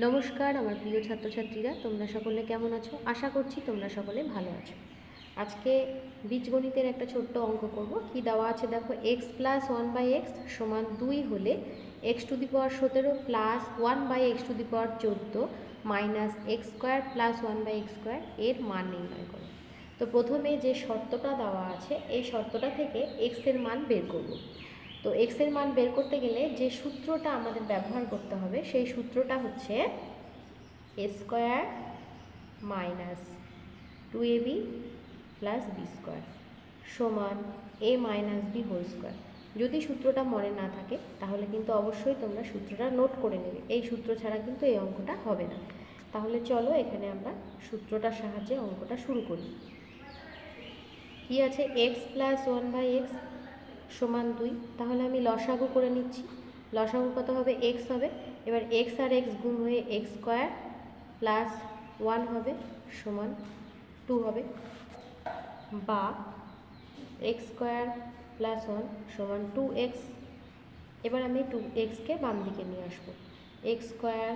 নমস্কার, আমার প্রিয় ছাত্রছাত্রীরা, তোমরা সকলে কেমন আছো? আশা করছি তোমরা সকলে ভালো আছো। আজকে বীজগণিতের একটা ছোট্ট অঙ্ক করব। কি দেওয়া আছে দেখো? X plus one by x সমান দুই হলে এক্স টু দি পাওয়ার সতেরো plus one by x to the power চোদ্দ minus x square plus one by x square এর মান নির্ণয় করো। তো প্রথমে যে শর্তটা দেওয়া আছে, এই শর্তটা থেকে এক্সের মান বের করব। তো এক্সের মান বের করতে গেলে যে সূত্রটা আমাদের ব্যবহার করতে হবে, সেই সূত্রটা হচ্ছে a square minus two a b plus b square সমান a minus b whole square যদি সূত্রটা মনে না থাকে, তাহলে কিন্তু অবশ্যই তোমরা সূত্রটা নোট করে নেবে। এই সূত্র ছাড়া কিন্তু এই অঙ্কটা হবে না। তাহলে চলো এখানে আমরা সূত্রটার সাহায্যে অঙ্কটা শুরু করি। কি আছে? X plus one by x সমান দুই। তাহলে আমি লসাগু করে নিচ্ছি। লসাগু কত হবে? এক্স হবে। এবার এক্স আর এক্স গুণ হয়ে এক্স স্কোয়ার প্লাস ওয়ান হবে সমান টু হবে। বা এক্স স্কোয়ার প্লাস ওয়ান সমান টু এক্স এবার আমি টু এক্সকে বাম দিকে নিয়ে আসব। X square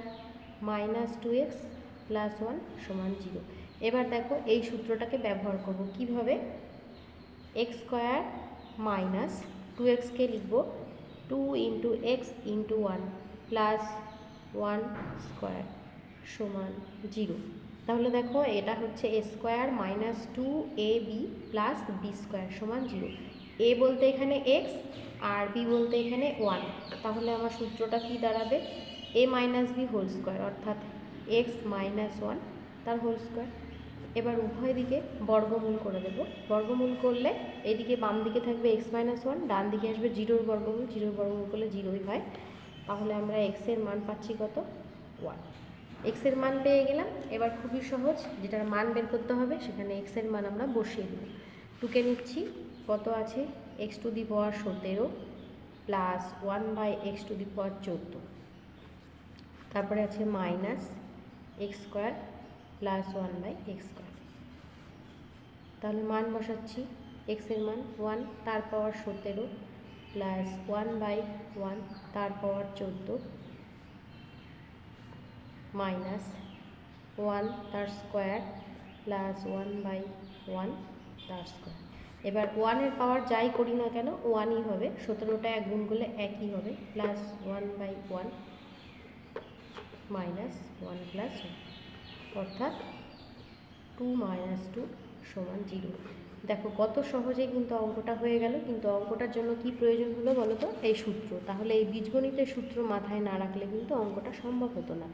minus two x plus one সমান জিরো এবার দেখো এই সূত্রটাকে ব্যবহার করব কীভাবে? এক্স স্কোয়ার মাইনাস টু এক্সকে লিখব two into x into one plus one square সমান জিরো তাহলে দেখো এটা হচ্ছে a square minus two a b plus b square সমান জিরো এ বলতে এখানে এক্স আর বি বলতে এখানে ওয়ান তাহলে আমার সূত্রটা কি দাঁড়াবে? A minus b whole square অর্থাৎ এক্স মাইনাস ওয়ান তার হোল স্কোয়ার এবার উভয় দিকে বর্গমূল করে দেবো। বর্গমূল করলে এইদিকে বাম দিকে থাকবে এক্স মাইনাস ওয়ান, ডান দিকে আসবে জিরোর বর্গমূল জিরোর বর্গমূল করলে জিরোই হয়। তাহলে আমরা এক্সের মান পাচ্ছি কত? ওয়ান। এক্সের মান পেয়ে গেলাম। এবার খুবই সহজ, যেটার মান বের করতে হবে, সেখানে এক্সের মান আমরা বসিয়ে দেব। টুকে নিচ্ছি, কত আছে? এক্স টু দি পাওয়ার সতেরো plus one by x to the power চোদ্দ। তারপরে আছে minus x square plus one by x square তাহলে মান বসাচ্ছি এক্সের মান ওয়ান তার পাওয়ার সতেরো প্লাস ওয়ান বাই ওয়ান তার পাওয়ার চোদ্দ মাইনাস ওয়ান তার square plus one by one তার স্কোয়ার এবার ওয়ানের পাওয়ার যাই করি না কেন ওয়ানই হবে, সতেরোটা এক গুণ করলে একই হবে plus one by one minus one plus one অর্থাৎ টু মাইনাস টু সমান জিরো। দেখো কত সহজে কিন্তু অঙ্কটা হয়ে গেল, কিন্তু অঙ্কটার জন্য কি প্রয়োজন হলো বলো তো? এই সূত্র। তাহলে এই বীজগণিতের সূত্র মাথায় না রাখলে কিন্তু অঙ্কটা সম্ভব হতো না।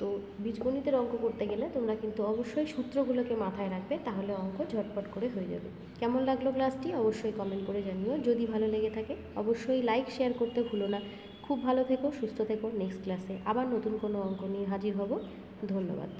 তো বীজগণিতের অঙ্ক করতে গেলে তোমরা কিন্তু অবশ্যই সূত্রগুলোকে মাথায় রাখবে, তাহলে অঙ্ক ঝটপট করে হয়ে যাবে। কেমন লাগল ক্লাসটি অবশ্যই কমেন্ট করে জানিও। যদি ভালো লেগে থাকে, অবশ্যই লাইক শেয়ার করতে ভুলো না। খুব ভালো থেকো, সুস্থ থেকো নেক্সট ক্লাসে আবার নতুন কোনো অঙ্ক নিয়ে হাজির হব। ধন্যবাদ।